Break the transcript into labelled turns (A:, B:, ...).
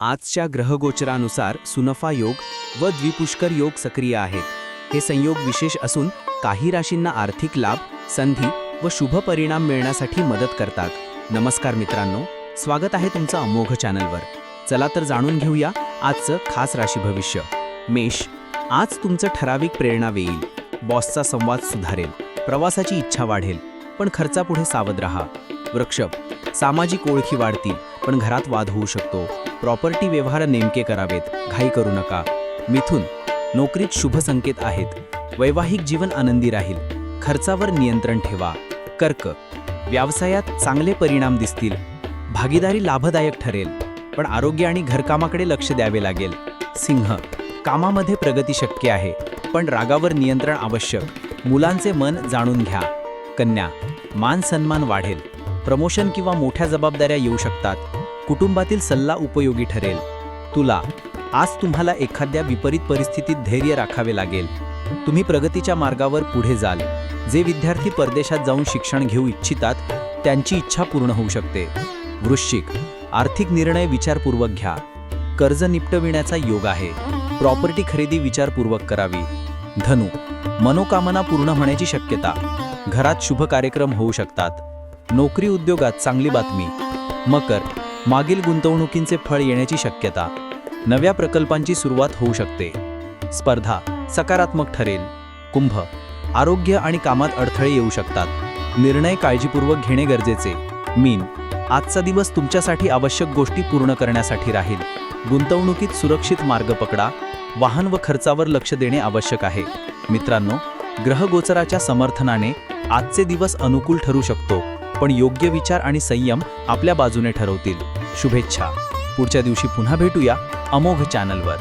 A: आजच्या ग्रहगोचरानुसार सुनफा योग व द्विपुष्कर योग सक्रिय आहेत. हे संयोग विशेष असून काही राशींना आर्थिक लाभ संधी व शुभ परिणाम मिळण्यासाठी मदत करतात. नमस्कार मित्रांनो स्वागत आहे तुमचं अमोघ चॅनलवर. चला तर जाणून घेऊया आजचं खास राशी भविष्य. मेष आज तुमचं ठराविक प्रेरणा येईल बॉसचा संवाद सुधारेल. प्रवासाची इच्छा वाढेल. पण खर्चापुढे सावध रहा. वृक्षभ सामाजिक ओळखी वाढतील. पण घरात वाद होऊ शकतो. प्रॉपर्टी व्यवहार नेमके करावेत. घाई करू नका. मिथून नोकरीत शुभ संकेत आहेत. वैवाहिक जीवन आनंदी राहील. खर्चावर नियंत्रण ठेवा. कर्क व्यवसायात चांगले परिणाम दिसतील. भागीदारी लाभदायक ठरेल. पण आरोग्य आणि घरकामाकडे लक्ष द्यावे लागेल. सिंह कामामध्ये प्रगती शक्य आहे. पण रागावर नियंत्रण आवश्यक. मुलांचे मन जाणून घ्या. कन्या मान सन्मान वाढेल. प्रमोशन किंवा मोठ्या जबाबदाऱ्या येऊ शकतात. कुटुंबातील सल्ला उपयोगी ठरेल. तुला आज तुम्हाला एखाद्या विपरीत परिस्थितीत धैर्य राखावे लागेल. तुम्ही प्रगतीच्या मार्गावर पुढे जाल. जे विद्यार्थी परदेशात जाऊन शिक्षण घेऊ इच्छितात त्यांची इच्छा पूर्ण होऊ शकते. वृश्चिक आर्थिक निर्णय विचारपूर्वक घ्या. कर्ज निपटविण्याचा योग आहे. प्रॉपर्टी खरेदी विचारपूर्वक करावी. धनु मनोकामना पूर्ण होण्याची शक्यता. घरात शुभ कार्यक्रम होऊ शकतात. नोकरी उद्योगात चांगली बातमी. मकर मागील गुंतवणुकींचे फळ येण्याची शक्यता. नव्या प्रकल्पांची सुरुवात होऊ शकते. स्पर्धा सकारात्मक ठरेल. कुंभ आरोग्य आणि कामात अडथळे येऊ शकतात. निर्णय काळजीपूर्वक घेणे गरजेचे. मीन आजचा दिवस तुमच्यासाठी आवश्यक गोष्टी पूर्ण करण्यासाठी राहील. गुंतवणुकीत सुरक्षित मार्ग पकडा. वाहन व खर्चावर लक्ष देणे आवश्यक आहे. मित्रांनो ग्रहगोचराच्या समर्थनाने आजचे दिवस अनुकूल ठरू शकतो पण योग्य विचार आणि संयम आपल्या बाजूने ठरवतील. शुभेच्छा. पुढच्या दिवशी पुन्हा भेटूया अमोघ चॅनलवर.